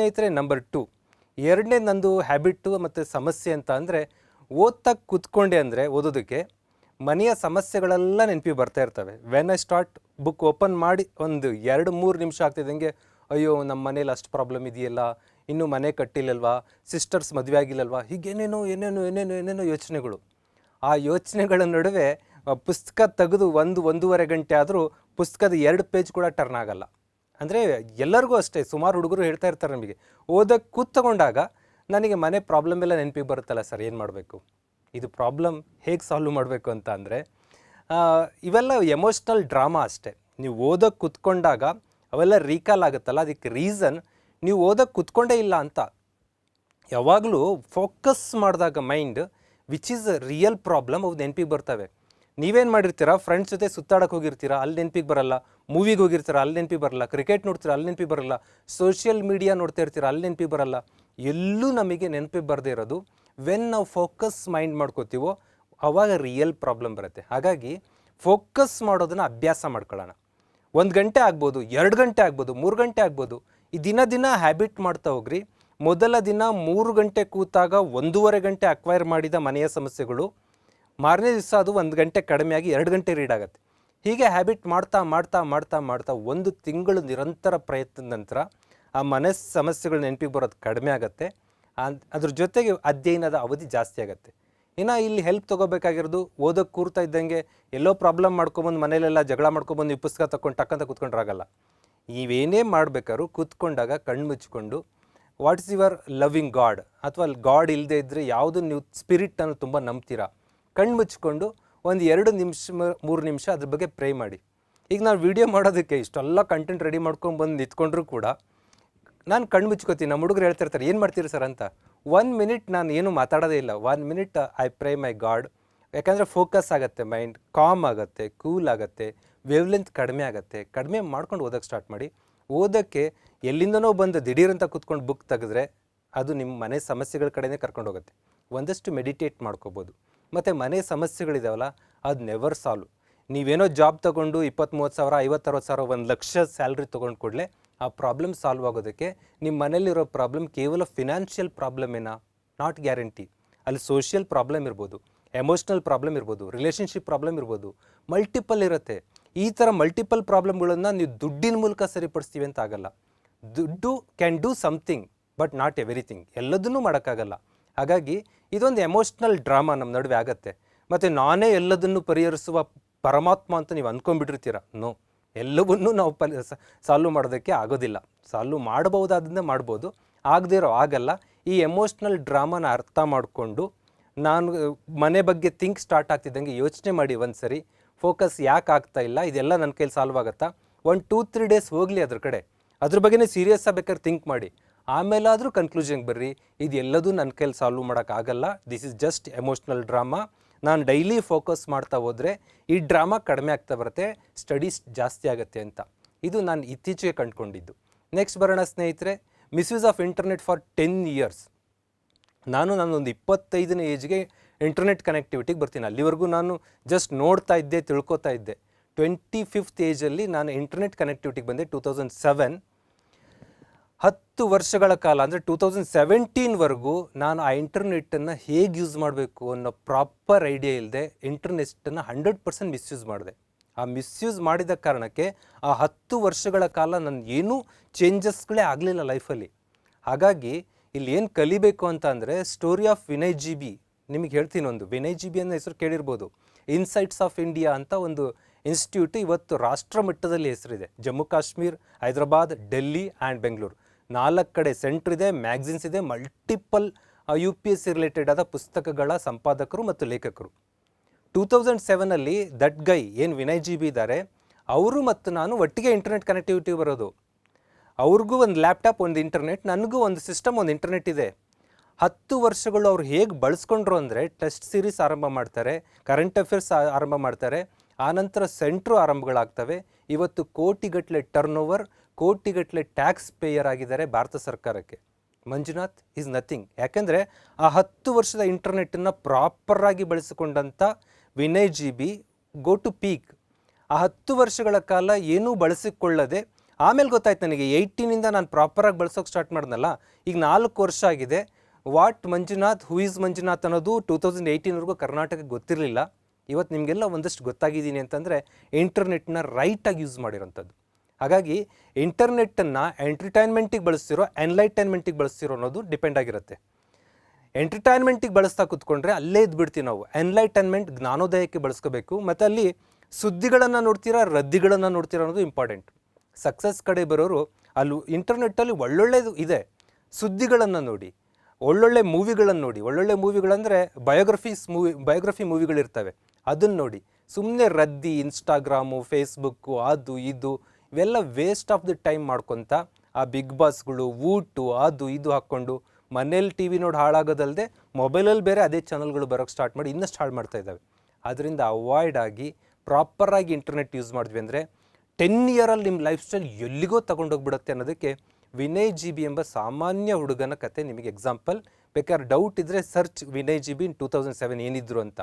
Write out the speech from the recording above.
ಸ್ನೇಹಿತರೆ number two ಎರಡನೇ ನಂದು ಹ್ಯಾಬಿಟ್ಟು ಮತ್ತು ಸಮಸ್ಯೆ ಅಂತ ಅಂದರೆ, ಓದ್ತಾ ಕೂತ್ಕೊಂಡೆ ಅಂದರೆ ಓದೋದಕ್ಕೆ ಮನೆಯ ಸಮಸ್ಯೆಗಳೆಲ್ಲ ನೆನಪಿ ಬರ್ತಾ ಇರ್ತವೆ. When I start book open ಮಾಡಿ ಒಂದು ಎರಡು ಮೂರು ನಿಮಿಷ ಆಗ್ತಿದ್ದಂಗೆ, ಅಯ್ಯೋ ನಮ್ಮ ಮನೇಲಿ ಅಷ್ಟು ಪ್ರಾಬ್ಲಮ್ ಇದೆಯಲ್ಲ, ಇನ್ನೂ ಮನೆ ಕಟ್ಟಿಲ್ಲಲ್ವಾ ಸಿಸ್ಟರ್ಸ್ ಮದುವೆ ಆಗಿಲ್ಲಲ್ವಾ, ಹೀಗೇನೇನೋ, ಏನೇನೋ ಏನೇನೋ ಏನೇನೋ ಯೋಚನೆಗಳು. ಆ ಯೋಚನೆಗಳ ನಡುವೆ ಪುಸ್ತಕ ತೆಗೆದು ಒಂದು ಒಂದೂವರೆ ಗಂಟೆ ಆದರೂ ಪುಸ್ತಕದ ಎರಡು ಪೇಜ್ ಕೂಡ ಟರ್ನ್ ಆಗಲ್ಲ. ಅಂದರೆ ಎಲ್ಲರಿಗೂ ಅಷ್ಟೇ, ಸುಮಾರು ಹುಡುಗರು ಹೇಳ್ತಾ ಇರ್ತಾರೆ ನಮಗೆ. ಓದಕ್ಕೆ ಕೂತ್ಕೊಂಡಾಗ ನನಗೆ ಮನೆ ಪ್ರಾಬ್ಲಮ್ ಎಲ್ಲ ನೆನಪಿಗೆ ಬರುತ್ತಲ್ಲ ಸರ್, ಏನು ಮಾಡಬೇಕು? ಇದು ಪ್ರಾಬ್ಲಮ್ ಹೇಗೆ ಸಾಲ್ವ್ ಮಾಡಬೇಕು ಅಂತ ಅಂದರೆ ಇವೆಲ್ಲ ಎಮೋಷ್ನಲ್ ಡ್ರಾಮಾ ಅಷ್ಟೇ. ನೀವು ಓದಕ್ಕೆ ಕೂತ್ಕೊಂಡಾಗ ಅವೆಲ್ಲ ರೀಕಾಲ್ ಆಗುತ್ತಲ್ಲ, ಅದಕ್ಕೆ ರೀಸನ್ ನೀವು ಓದಕ್ಕೆ ಕೂತ್ಕೊಂಡೇ ಇಲ್ಲ ಅಂತ. ಯಾವಾಗಲೂ ಫೋಕಸ್ ಮಾಡಿದಾಗ mind which is real problem ಅವು ನೆನಪಿಗೆ ಬರ್ತವೆ. ನೀವೇನು ಮಾಡಿರ್ತೀರಾ? ಫ್ರೆಂಡ್ಸ್ ಜೊತೆ ಸುತ್ತಾಡಕ್ಕೆ ಹೋಗಿರ್ತೀರಾ? ಅಲ್ಲಿ ನೆನಪಿಗೆ ಬರಲ್ಲ. ಮೂವಿಗೆ ಹೋಗಿರ್ತಾರೆ, ಅಲ್ಲಿ ನೆನಪಿ ಬರಲ್ಲ. ಕ್ರಿಕೆಟ್ ನೋಡ್ತೀರ, ಅಲ್ಲಿ ನೆನಪಿ ಬರಲ್ಲ. ಸೋಷಿಯಲ್ ಮೀಡಿಯಾ ನೋಡ್ತಾ ಇರ್ತೀರ, ಅಲ್ಲಿ ನೆನಪಿ ಬರಲ್ಲ. ಎಲ್ಲೂ ನಮಗೆ ನೆನಪಿ ಬರದೇ ಇರೋದು ವೆನ್ ನಾವು ಫೋಕಸ್ ಮೈಂಡ್ ಮಾಡ್ಕೋತೀವೋ, ಅವಾಗ ರಿಯಲ್ ಪ್ರಾಬ್ಲಮ್ ಬರುತ್ತೆ. ಹಾಗಾಗಿ ಫೋಕಸ್ ಮಾಡೋದನ್ನು ಅಭ್ಯಾಸ ಮಾಡ್ಕೊಳ್ಳೋಣ. ಒಂದು ಗಂಟೆ ಆಗ್ಬೋದು, ಎರಡು ಗಂಟೆ ಆಗ್ಬೋದು, ಮೂರು ಗಂಟೆ ಆಗ್ಬೋದು, ಈ ದಿನ ದಿನ ಹ್ಯಾಬಿಟ್ ಮಾಡ್ತಾ ಹೋಗ್ರಿ. ಮೊದಲ ದಿನ ಮೂರು ಗಂಟೆ ಕೂತಾಗ ಒಂದೂವರೆ ಗಂಟೆ ಅಕ್ವೈರ್ ಮಾಡಿದ ಮನೆಯ ಸಮಸ್ಯೆಗಳು, ಮಾರನೇ ದಿವಸ ಅದು ಒಂದು ಗಂಟೆ ಕಡಿಮೆಯಾಗಿ ಎರಡು ಗಂಟೆ ರೀಡ್ ಆಗುತ್ತೆ. ಹೀಗೆ ಹ್ಯಾಬಿಟ್ ಮಾಡ್ತಾ ಮಾಡ್ತಾ ಮಾಡ್ತಾ ಮಾಡ್ತಾ ಒಂದು ತಿಂಗಳು ನಿರಂತರ ಪ್ರಯತ್ನದ ನಂತರ ಆ ಮನೆ ಸಮಸ್ಯೆಗಳು ನೆನಪಿಗೆ ಬರೋದು ಕಡಿಮೆ ಆಗುತ್ತೆ. ಅದ್ರ ಜೊತೆಗೆ ಅಧ್ಯಯನದ ಅವಧಿ ಜಾಸ್ತಿ ಆಗುತ್ತೆ. ಇನ್ನು ಇಲ್ಲಿ ಹೆಲ್ಪ್ ತೊಗೋಬೇಕಾಗಿರೋದು ಓದೋಕ್ಕೆ ಕೂರ್ತಾ ಇದ್ದಂಗೆ ಎಲ್ಲೋ ಪ್ರಾಬ್ಲಮ್ ಮಾಡ್ಕೊಬಂದು ಮನೇಲೆಲ್ಲ ಜಗಳ ಮಾಡ್ಕೊಬಂದು ಈ ಪುಸ್ತಕ ತಗೊಂಡು ಟಕ್ಕಂತ ಕೂತ್ಕೊಂಡ್ರಾಗಲ್ಲ. ನೀವೇನೇ ಮಾಡಬೇಕಾದ್ರು ಕೂತ್ಕೊಂಡಾಗ ಕಣ್ಣು ಮುಚ್ಕೊಂಡು ವಾಟ್ಸ್ ಯುವರ್ ಲವಿಂಗ್ ಗಾಡ್ ಅಥವಾ ಗಾಡ್ ಇಲ್ಲದೆ ಇದ್ದರೆ ಯಾವುದನ್ನು ನೀವು ಸ್ಪಿರಿಟನ್ನು ತುಂಬ ನಂಬ್ತೀರಾ? ಕಣ್ಣು ಮುಚ್ಕೊಂಡು ಒಂದು ಎರಡು ನಿಮಿಷ ಮೂರು ನಿಮಿಷ ಅದ್ರ ಬಗ್ಗೆ ಪ್ರೇ ಮಾಡಿ. ಈಗ ನಾನು ವಿಡಿಯೋ ಮಾಡೋದಕ್ಕೆ ಇಷ್ಟೆಲ್ಲ ಕಂಟೆಂಟ್ ರೆಡಿ ಮಾಡ್ಕೊಂಡು ಬಂದು ನಿಂತ್ಕೊಂಡ್ರೂ ಕೂಡ ನಾನು ಕಣ್ಣು ಮುಚ್ಕೋತೀನಿ. ನಮ್ಮ ಹುಡುಗರು ಹೇಳ್ತಿರ್ತಾರೆ, ಏನು ಮಾಡ್ತೀರಿ ಸರ್ ಅಂತ. ಒನ್ ಮಿನಿಟ್ ನಾನು ಏನು ಮಾತಾಡೋದೇ ಇಲ್ಲ. One minute I pray my god ಯಾಕಂದರೆ ಫೋಕಸ್ ಆಗುತ್ತೆ ಮೈಂಡ್ ಕಾಮ್ ಆಗುತ್ತೆ ಕೂಲ್ ಆಗುತ್ತೆ ವೇವ್ಲೆಂತ್ ಕಡಿಮೆ ಆಗುತ್ತೆ. ಕಡಿಮೆ ಮಾಡ್ಕೊಂಡು ಓದೋಕ್ಕೆ ಸ್ಟಾರ್ಟ್ ಮಾಡಿ. ಓದೋಕ್ಕೆ ಎಲ್ಲಿಂದನೋ ಬಂದು ದಿಢೀರಂತ ಕೂತ್ಕೊಂಡು ಬುಕ್ ತೆಗೆದ್ರೆ ಅದು ನಿಮ್ಮ ಮನೆ ಸಮಸ್ಯೆಗಳ ಕಡೆನೇ ಕರ್ಕೊಂಡು ಹೋಗುತ್ತೆ. ಒಂದಷ್ಟು ಮೆಡಿಟೇಟ್ ಮಾಡ್ಕೋಬೋದು. ಮತ್ತು ಮನೆ ಸಮಸ್ಯೆಗಳಿದಾವಲ್ಲ, ಅದು ನೆವರ್ ಸಾಲ್ವ್ ನೀವೇನೋ ಜಾಬ್ ತೊಗೊಂಡು ಇಪ್ಪತ್ತ್ ಮೂವತ್ತು ಸಾವಿರ, ಐವತ್ತರವತ್ತು ಸಾವಿರ, ಒಂದು ಲಕ್ಷ ಸ್ಯಾಲ್ರಿ ತೊಗೊಂಡು ಕೂಡಲೇ ಆ ಪ್ರಾಬ್ಲಮ್ ಸಾಲ್ವ್ ಆಗೋದಕ್ಕೆ ನಿಮ್ಮ ಮನೇಲಿರೋ ಪ್ರಾಬ್ಲಮ್ ಕೇವಲ ಫಿನಾನ್ಷಿಯಲ್ ಪ್ರಾಬ್ಲಮ್ ಏನಾ? ನಾಟ್ ಗ್ಯಾರಂಟಿ ಅಲ್ಲಿ ಸೋಷಿಯಲ್ ಪ್ರಾಬ್ಲಮ್ ಇರ್ಬೋದು ಎಮೋಷ್ನಲ್ ಪ್ರಾಬ್ಲಮ್ ಇರ್ಬೋದು ರಿಲೇಷನ್ಶಿಪ್ ಪ್ರಾಬ್ಲಮ್ ಇರ್ಬೋದು ಮಲ್ಟಿಪಲ್ ಇರುತ್ತೆ. ಈ ಥರ ಮಲ್ಟಿಪಲ್ ಪ್ರಾಬ್ಲಮ್ಗಳನ್ನು ನೀವು ದುಡ್ಡಿನ ಮೂಲಕ ಸರಿಪಡಿಸ್ತೀವಿ ಅಂತ ಆಗಲ್ಲ. ದುಡ್ಡು can do something but not everything ಎಲ್ಲದನ್ನೂ ಮಾಡೋಕ್ಕಾಗಲ್ಲ. ಹಾಗಾಗಿ ಇದೊಂದು ಎಮೋಷ್ನಲ್ ಡ್ರಾಮಾ ನಮ್ಮ ನಡುವೆ ಆಗತ್ತೆ. ಮತ್ತು ನಾನೇ ಎಲ್ಲದನ್ನು ಪರಿಹರಿಸುವ ಪರಮಾತ್ಮ ಅಂತ ನೀವು ಅಂದ್ಕೊಂಡ್ಬಿಟ್ಟಿರ್ತೀರ ನೋ, ಎಲ್ಲವನ್ನೂ ನಾವು ಪಲ್ ಸಾಲ್ವ್ ಮಾಡೋದಕ್ಕೆ ಆಗೋದಿಲ್ಲ. ಸಾಲ್ವ್ ಮಾಡಬಹುದಾದನ್ನ ಮಾಡ್ಬೋದು. ಆಗದೇ ಇರೋ ಆಗಲ್ಲ ಈ ಎಮೋಷ್ನಲ್ ಡ್ರಾಮಾನ ಅರ್ಥ ಮಾಡಿಕೊಂಡು ನಾನು, ಮನೆ ಬಗ್ಗೆ ಥಿಂಕ್ ಸ್ಟಾರ್ಟ್ ಆಗ್ತಿದ್ದಂಗೆ ಯೋಚನೆ ಮಾಡಿ ಒಂದು ಸರಿ ಫೋಕಸ್ ಯಾಕೆ ಆಗ್ತಾ ಇಲ್ಲ? ಇದೆಲ್ಲ ನನ್ನ ಕೈಲಿ ಸಾಲ್ವ್ ಆಗುತ್ತಾ? ಒಂದು ಟೂ ತ್ರೀ ಡೇಸ್ ಹೋಗಲಿ ಅದ್ರ ಕಡೆ. ಅದ್ರ ಬಗ್ಗೆನೇ ಸೀರಿಯಸ್ ಬೇಕಾದ್ರೆ ಥಿಂಕ್ ಮಾಡಿ. ಆಮೇಲಾದರೂ ಕನ್ಕ್ಲೂಷನ್ಗೆ ಬರ್ರಿ. ಇದು ಎಲ್ಲದೂ ನನ್ನ ಕೈಲಿ ಸಾಲ್ವ್ ಮಾಡೋಕ್ಕಾಗಲ್ಲ. This is just emotional drama ನಾನು ಡೈಲಿ ಫೋಕಸ್ ಮಾಡ್ತಾ ಹೋದರೆ ಈ ಡ್ರಾಮಾ ಕಡಿಮೆ ಆಗ್ತಾ ಬರುತ್ತೆ ಸ್ಟಡೀಸ್ ಜಾಸ್ತಿ ಆಗುತ್ತೆ ಅಂತ. ಇದು ನಾನು ಇತ್ತೀಚೆಗೆ ಕಂಡುಕೊಂಡಿದ್ದು. ನೆಕ್ಸ್ಟ್ ಬರೋಣ ಸ್ನೇಹಿತರೆ misuse of internet for ten years ನಾನು ನಾನೊಂದು ಇಪ್ಪತ್ತೈದನೇ ಏಜ್ಗೆ ಇಂಟರ್ನೆಟ್ ಕನೆಕ್ಟಿವಿಟಿಗೆ ಬರ್ತೀನಿ. ಅಲ್ಲಿವರೆಗೂ ನಾನು ಜಸ್ಟ್ ನೋಡ್ತಾ ಇದ್ದೆ, ತಿಳ್ಕೊತಾ ಇದ್ದೆ. ಟ್ವೆಂಟಿ ಫಿಫ್ತ್ ಏಜಲ್ಲಿ ನಾನು ಇಂಟರ್ನೆಟ್ ಕನೆಕ್ಟಿವಿಟಿಗೆ ಬಂದೆ ಟೂ ತೌಸಂಡ್ ಸೆವೆನ್ ಹತ್ತು ವರ್ಷಗಳ ಕಾಲ, ಅಂದರೆ ಟೂ ತೌಸಂಡ್ ಸೆವೆಂಟೀನ್ವರೆಗೂ ನಾನು ಆ ಇಂಟರ್ನೆಟ್ಟನ್ನು ಹೇಗೆ ಯೂಸ್ ಮಾಡಬೇಕು ಅನ್ನೋ ಪ್ರಾಪರ್ ಐಡಿಯಾ ಇಲ್ಲದೆ ಇಂಟರ್ನೆಟ್ಟನ್ನು ಹಂಡ್ರೆಡ್ ಪರ್ಸೆಂಟ್ ಮಿಸ್ಯೂಸ್ ಮಾಡಿದೆ. ಆ ಮಿಸ್ಯೂಸ್ ಮಾಡಿದ ಕಾರಣಕ್ಕೆ ಆ ಹತ್ತು ವರ್ಷಗಳ ಕಾಲ ನನ್ನ ಏನೂ ಚೇಂಜಸ್ಗಳೇ ಆಗಲಿಲ್ಲ ಲೈಫಲ್ಲಿ ಹಾಗಾಗಿ ಇಲ್ಲಿ ಏನು ಕಲಿಬೇಕು ಅಂತ ಅಂದರೆ story of Vinay G B ನಿಮಗೆ ಹೇಳ್ತೀನಿ ಒಂದು ವಿನಯ್ ಜಿ ಬಿ ಅನ್ನೋ ಹೆಸರು ಕೇಳಿರ್ಬೋದು. ಇನ್ಸೈಟ್ಸ್ ಆಫ್ ಇಂಡಿಯಾ ಅಂತ ಒಂದು ಇನ್ಸ್ಟಿಟ್ಯೂಟ್ ಇವತ್ತು ರಾಷ್ಟ್ರ ಮಟ್ಟದಲ್ಲಿ ಹೆಸರಿದೆ. ಜಮ್ಮು ಕಾಶ್ಮೀರ್, ಹೈದರಾಬಾದ್, ಡೆಲ್ಲಿ ಆ್ಯಂಡ್ ಬೆಂಗಳೂರು. ನಾಲ್ಕು ಕಡೆ ಸೆಂಟ್ರ್ ಇದೆ, ಮ್ಯಾಗ್ಝಿನ್ಸ್ ಇದೆ, multiple U P S C related ಆದ ಪುಸ್ತಕಗಳ ಸಂಪಾದಕರು ಮತ್ತು ಲೇಖಕರು. ಟೂ ತೌಸಂಡ್ ಸೆವೆನಲ್ಲಿ ದಟ್ ಗೈ ಏನು ವಿನಯ್ ಜಿ ಬಿ ಇದ್ದಾರೆ ಅವರು ಮತ್ತು ನಾನು ಒಟ್ಟಿಗೆ ಇಂಟರ್ನೆಟ್ ಕನೆಕ್ಟಿವಿಟಿ ಬರೋದು. ಅವ್ರಿಗೂ ಒಂದು ಲ್ಯಾಪ್ಟಾಪ್ ಒಂದು ಇಂಟರ್ನೆಟ್ ನನಗೂ ಒಂದು ಸಿಸ್ಟಮ್ ಒಂದು ಇಂಟರ್ನೆಟ್ ಇದೆ. ಹತ್ತು ವರ್ಷಗಳು ಅವ್ರು ಹೇಗೆ ಬಳಸ್ಕೊಂಡ್ರು ಅಂದರೆ ಟೆಸ್ಟ್ ಸೀರೀಸ್ ಆರಂಭ ಮಾಡ್ತಾರೆ ಕರೆಂಟ್ ಅಫೇರ್ಸ್ ಆರಂಭ ಮಾಡ್ತಾರೆ. ಆನಂತರ ಸೆಂಟ್ರು ಆರಂಭಗಳಾಗ್ತವೆ. ಇವತ್ತು ಕೋಟಿಗಟ್ಟಲೆ ಟರ್ನ್ ಓವರ್ ಕೋಟಿಗಟ್ಟಲೆ ಟ್ಯಾಕ್ಸ್ ಪೇಯರ್ ಆಗಿದ್ದಾರೆ ಭಾರತ ಸರ್ಕಾರಕ್ಕೆ. Manjunath is nothing. ಯಾಕೆಂದರೆ ಆ ಹತ್ತು ವರ್ಷದ ಇಂಟರ್ನೆಟ್ಟನ್ನು ಪ್ರಾಪರಾಗಿ ಬಳಸಿಕೊಂಡಂಥ Vinay G B go to peak. ಆ ಹತ್ತು ವರ್ಷಗಳ ಕಾಲ ಏನೂ ಬಳಸಿಕೊಳ್ಳದೆ, ಆಮೇಲೆ ಗೊತ್ತಾಯ್ತು ನನಗೆ ಏಯ್ಟೀನಿಂದ ನಾನು ಪ್ರಾಪರಾಗಿ ಬಳಸೋಕೆ ಸ್ಟಾರ್ಟ್ ಮಾಡಿದ್ನಲ್ಲ, ಈಗ ನಾಲ್ಕು ವರ್ಷ ಆಗಿದೆ. What Manjunath, who is Manjunath ಅನ್ನೋದು ಟೂ ತೌಸಂಡ್ ಏಯ್ಟೀನ್ವರೆಗೂ ಕರ್ನಾಟಕಕ್ಕೆ ಗೊತ್ತಿರಲಿಲ್ಲ. ಇವತ್ತು ನಿಮಗೆಲ್ಲ ಒಂದಷ್ಟು ಗೊತ್ತಾಗಿದ್ದೀನಿ ಅಂತಂದರೆ ಇಂಟರ್ನೆಟ್ನ ರೈಟಾಗಿ ಯೂಸ್ ಮಾಡಿರೋಂಥದ್ದು. ಹಾಗಾಗಿ ಇಂಟರ್ನೆಟ್ಟನ್ನು ಎಂಟರ್ಟೈನ್ಮೆಂಟಿಗೆ ಬಳಸ್ತಿರೋ, ಎನ್ಲೈಟೈನ್ಮೆಂಟಿಗೆ ಬಳಸ್ತಿರೋ ಅನ್ನೋದು ಡಿಪೆಂಡ್ ಆಗಿರುತ್ತೆ. ಎಂಟರ್ಟೈನ್ಮೆಂಟಿಗೆ ಬಳಸ್ತಾ ಕೂತ್ಕೊಂಡ್ರೆ ಅಲ್ಲೇ ಇದ್ಬಿಡ್ತೀವಿ ನಾವು. ಎನ್ಲೈಟೈನ್ಮೆಂಟ್ ಜ್ಞಾನೋದಯಕ್ಕೆ ಬಳಸ್ಕೋಬೇಕು, ಮತ್ತು ಅಲ್ಲಿ ಸುದ್ದಿಗಳನ್ನು ನೋಡ್ತೀರಾ, ರದ್ದಿಗಳನ್ನು ನೋಡ್ತೀರಾ ಅನ್ನೋದು ಇಂಪಾರ್ಟೆಂಟ್. ಸಕ್ಸಸ್ ಕಡೆ ಬರೋರು ಅಲ್ಲಿ ಇಂಟರ್ನೆಟ್ಟಲ್ಲಿ ಒಳ್ಳೊಳ್ಳೆದು ಇದೆ. ಸುದ್ದಿಗಳನ್ನು ನೋಡಿ, ಒಳ್ಳೊಳ್ಳೆ ಮೂವಿಗಳನ್ನು ನೋಡಿ. ಒಳ್ಳೊಳ್ಳೆ ಮೂವಿಗಳಂದರೆ ಬಯೋಗ್ರಫೀಸ್ ಮೂವಿ, ಬಯೋಗ್ರಫಿ ಮೂವಿಗಳಿರ್ತವೆ. ಅದನ್ನು ನೋಡಿ. ಸುಮ್ಮನೆ ರದ್ದಿ, ಇನ್ಸ್ಟಾಗ್ರಾಮು, ಫೇಸ್ಬುಕ್ಕು, ಅದು, ಇದು ಇವೆಲ್ಲ ವೇಸ್ಟ್ ಆಫ್ ದಿ ಟೈಮ್ ಮಾಡ್ಕೊತ ಆ ಬಿಗ್ ಬಾಸ್ಗಳು ಊಟು, ಅದು, ಇದು ಹಾಕ್ಕೊಂಡು ಮನೇಲಿ ಟಿ ವಿ ನೋಡಿ ಹಾಳಾಗೋದಲ್ಲದೆ ಮೊಬೈಲಲ್ಲಿ ಬೇರೆ ಅದೇ ಚಾನಲ್ಗಳು ಬರೋಕ್ಕೆ ಸ್ಟಾರ್ಟ್ ಮಾಡಿ ಇನ್ನಷ್ಟು ಹಾಳು ಮಾಡ್ತಾ ಇದ್ದಾವೆ. ಅದರಿಂದ ಅವಾಯ್ಡ್ ಆಗಿ ಪ್ರಾಪರಾಗಿ ಇಂಟರ್ನೆಟ್ ಯೂಸ್ ಮಾಡಿದ್ವಿ ಅಂದರೆ ಟೆನ್ ಇಯರಲ್ಲಿ ನಿಮ್ಮ ಲೈಫ್ ಸ್ಟೈಲ್ ಎಲ್ಲಿಗೋ ತಗೊಂಡೋಗ್ಬಿಡುತ್ತೆ ಅನ್ನೋದಕ್ಕೆ ವಿನಯ್ ಜಿ ಬಿ ಎಂಬ ಸಾಮಾನ್ಯ ಹುಡುಗನ ಕತೆ ನಿಮಗೆ ಎಕ್ಸಾಂಪಲ್ ಬೇಕಾದ್ರೆ ಡೌಟ್ ಇದ್ದರೆ search Vinay G B in two thousand seven ಏನಿದ್ರು ಅಂತ.